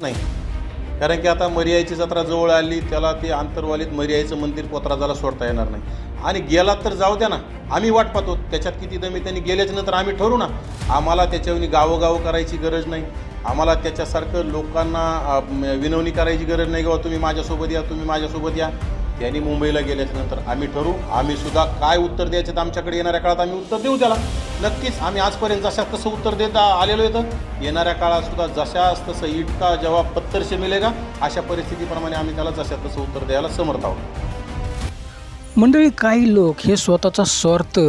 नाही. कारण की आता मर्यायची जत्रा जवळ आली त्याला ते आंतरवालीत मर्यायचं मंदिर पोतराजाला सोडता येणार नाही. आणि गेला तर जाऊ द्या ना आम्ही वाट पाहतो. त्याच्यात किती दमी त्यांनी गेल्याच नंतर आम्ही ठरू ना. आम्हाला त्याच्यावनी गावोगाव करायची गरज नाही. आम्हाला त्याच्यासारखं लोकांना विनवणी करायची गरज नाही किंवा तुम्ही माझ्यासोबत या तुम्ही माझ्यासोबत या. त्यांनी मुंबईला गेल्यानंतर आम्ही ठरू. आम्ही सुद्धा काय उत्तर द्यायचं तर आमच्याकडे येणाऱ्या काळात आम्ही उत्तर देऊ त्याला. नक्कीच आम्ही आजपर्यंत जशा तसं उत्तर देत आलेलो येतं येणाऱ्या काळात सुद्धा जशास तसं इटका जेव्हा पत्तर मिलेगा अशा परिस्थितीप्रमाणे आम्ही त्याला जशा तसं उत्तर द्यायला समर्थ आहोत. मंडळी काही लोक हे स्वतःचा स्वार्थ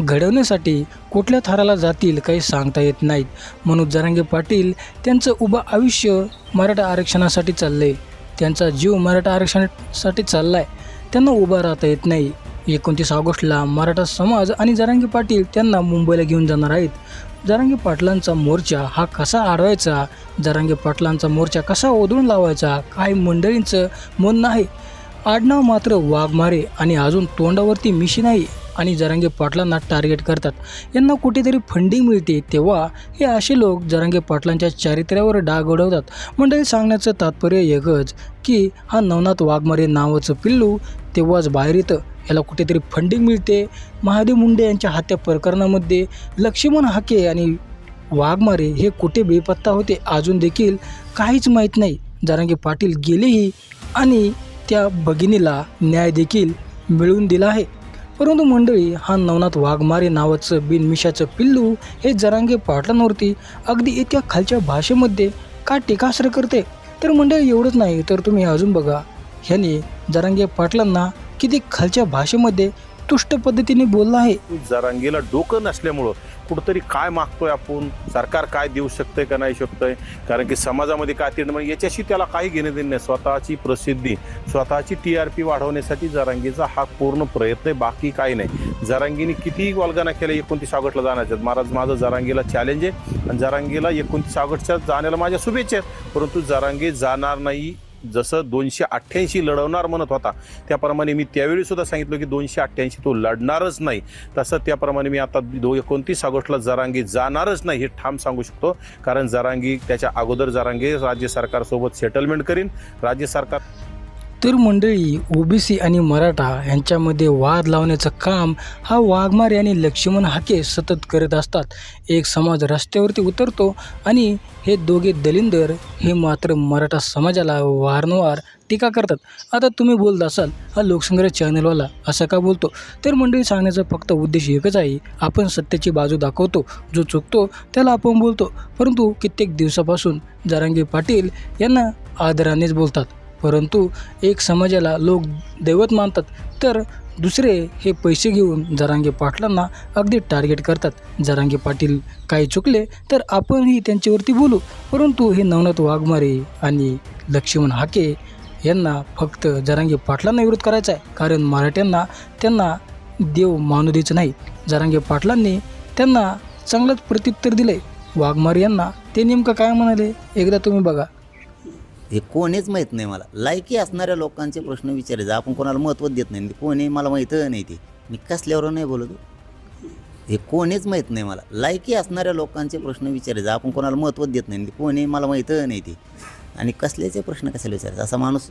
घडवण्यासाठी कुठल्या थराला जातील काही सांगता येत नाहीत. मनोज जरांगे पाटील त्यांचं उभं आयुष्य मराठा आरक्षणासाठी चाललं आहे त्यांचा जीव मराठा आरक्षणासाठी चालला आहे त्यांना उभा राहता येत नाही. एकोणतीस ऑगस्टला मराठा समाज आणि जरांगी पाटील त्यांना मुंबईला घेऊन जाणार आहेत. जरांगी पाटलांचा मोर्चा हा कसा अडवायचा जरांगी पाटलांचा मोर्चा कसा ओढून लावायचा? काही मंडळींचं म्हणणं आहे? आडनाव मात्र वाघमारे आणि अजून तोंडावरती मिशी नाही. आणि जरांगे पाटलांना टार्गेट करतात. यांना कुठेतरी फंडिंग मिळते तेव्हा हे असे लोक जरांगे पाटलांच्या चारित्र्यावर डाग उडवतात. मंडळी सांगण्याचं तात्पर्य एकच की हा नवनाथ वाघमारे नावाचं पिल्लू तेव्हाच बाहेर येतं. याला कुठेतरी फंडिंग मिळते. महादेव मुंडे यांच्या हत्या प्रकरणामध्ये लक्ष्मण हाके आणि वाघमारे हे कुठे बेपत्ता होते अजून देखील काहीच माहीत नाही. जरांगे पाटील गेलेही आणि त्या भगिनीला न्याय देखील मिळवून दिला आहे. परंतु मंडळी हा नवनाथ वाघमारे नावाचं बिनमिशाचं पिल्लू हे जरांगे पाटलांवरती अगदी इतक्या खालच्या भाषेमध्ये का टीकास्त्र करते? तर मंडळी एवढंच नाही तर तुम्ही अजून बघा. ह्याने जरांगे पाटलांना किती खालच्या भाषेमध्ये तुष्ट पद्धतीने बोलला आहे. जरांगीला डोकं नसल्यामुळं कुठंतरी काय मागतोय आपण? सरकार काय देऊ शकतंय का नाही शकतंय? कारण की समाजामध्ये काय ते म्हणजे याच्याशी त्याला काही घेणं देणं नाही. स्वतःची प्रसिद्धी स्वतःची टी आर पी वाढवण्यासाठी जरांगीचा हा पूर्ण प्रयत्न आहे बाकी काही नाही. जरांगीने कितीही वालगाना केल्या एकोणतीस ऑगस्टला जाण्याच्यात महाराज माझं जरांगीला चॅलेंज आहे आणि जरांगीला एकोणतीस ऑगस्टच्या जाण्याला माझ्या शुभेच्छा आहेत. परंतु जरांगी जाणार नाही जसं दोनशे अठ्ठ्याऐंशी लढवणार म्हणत होता त्याप्रमाणे मी त्यावेळी सुद्धा सांगितलं की दोनशे अठ्ठ्याऐंशी तो लढणारच नाही. तसं त्याप्रमाणे मी आता दो एकोणतीस ऑगस्टला जरांगी जाणारच नाही हे ठाम सांगू शकतो. कारण जरांगी त्याच्या अगोदर जरांगी राज्य सरकारसोबत सेटलमेंट करीन. राज्य सरकार तर मंडळी ओबीसी आणि मराठा यांच्यामध्ये वाद लावण्याचं काम हा वाघमारे आणि लक्ष्मण हाके सतत करत असतात. एक समाज रस्त्यावरती उतरतो आणि हे दोघे दलिंदर हे मात्र मराठा समाजाला वारंवार टीका करतात. आता तुम्ही बोलत असाल हा लोकसंग्रह चॅनलवाला असं का बोलतो? तर मंडळी सांगण्याचा फक्त उद्देश एकच आहे आपण सत्याची बाजू दाखवतो जो चुकतो त्याला आपण बोलतो. परंतु कित्येक दिवसापासून जारांगी पाटील यांना आदरानेच बोलतात. परंतु एक समाजाला लोक दैवत मानतात तर दुसरे हे पैसे घेऊन जरांगे पाटलांना अगदी टार्गेट करतात. जरांगे पाटील काही चुकले तर आपणही त्यांच्यावरती बोलू. परंतु हे नवनाथ वाघमारे आणि लक्ष्मण हाके यांना फक्त जरांगे पाटलांना विरोध करायचा आहे. कारण मराठ्यांना त्यांना देव मानू द्यायचं नाही. जरांगे पाटलांनी त्यांना चांगलंच प्रत्युत्तर दिलं आहे वाघमारे यांना ते नेमकं काय म्हणाले? एकदा तुम्ही बघा. हे कोणीच माहीत नाही मला. लायकी असणाऱ्या लोकांचे प्रश्न विचारायचे. आपण कोणाला महत्त्व देत नाही. कोणी मला माहीत नाही ते. मी कसल्यावर नाही बोलतो हो. हे. कोणीच माहीत नाही मला. लायकी असणाऱ्या लोकांचे प्रश्न विचारायचे. आपण कोणाला महत्त्व देत नाही. कोणी मला माहीत नाही ते. आणि कसल्याचे प्रश्न कशाला विचारायचे? असा माणूस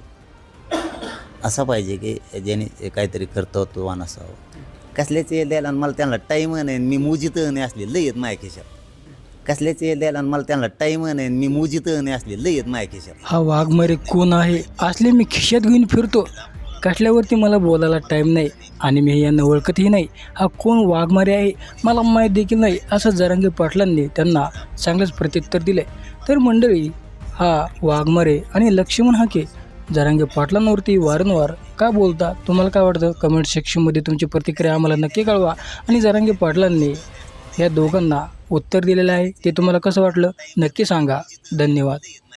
असा पाहिजे की ज्याने काहीतरी कर्तृत्ववान असावं कसल्याचे द्यायला आणि मला त्यांना टाईम नाही आणि मी मुजित नाही असले. लय येत माझ्या खिशात. कसल्याचे द्यायला आणि मला त्यांना टाईम नाही आणि मी मुजित नाही असले लय येत माझ्या खिशात. हा वाघमारे कोण आहे? असले मी खिशात घेऊन फिरतो. कसल्यावरती मला बोलायला टाईम नाही आणि मी यांना ओळखतही नाही. हा कोण वाघमारे आहे? मला माहीत देखील नाही. असं जरांगे पाटलांनी त्यांना चांगलंच प्रत्युत्तर दिलं तर मंडळी हा वाघमारे आणि लक्ष्मण हाके जरांगे पाटलांवरती वारंवार का बोलता? तुम्हाला काय वाटतं? कमेंट सेक्शनमध्ये तुमची प्रतिक्रिया आम्हाला नक्की कळवा. आणि जरांगे पाटलांनी या दोघांना उत्तर दिलेलं आहे. ते तुम्हाला कसं वाटलं? नक्की सांगा. धन्यवाद.